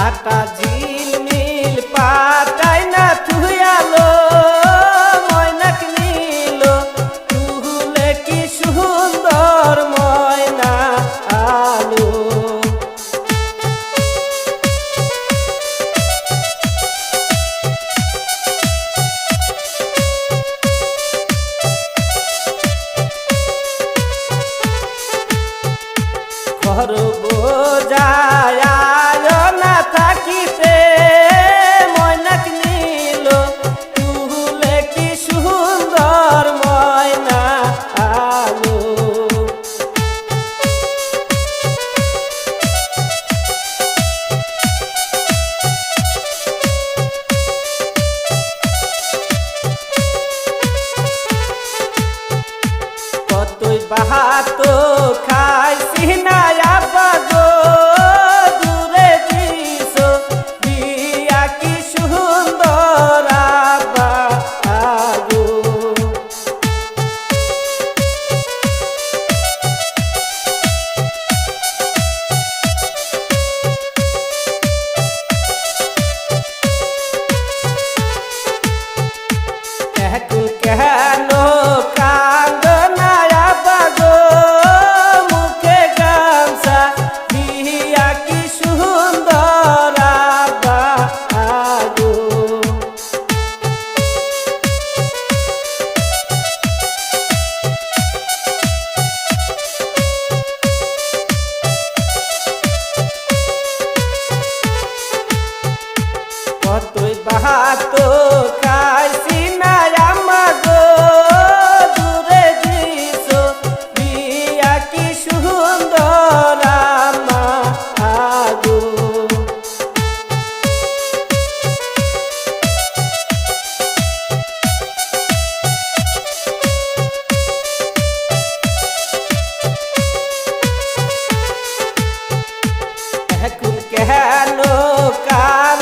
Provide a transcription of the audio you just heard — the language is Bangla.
কাটা বাহাতো খাইছি না আমাগো দূরে দিছ বিয়া কি সুন্দর আমাগো এখন কেন কাল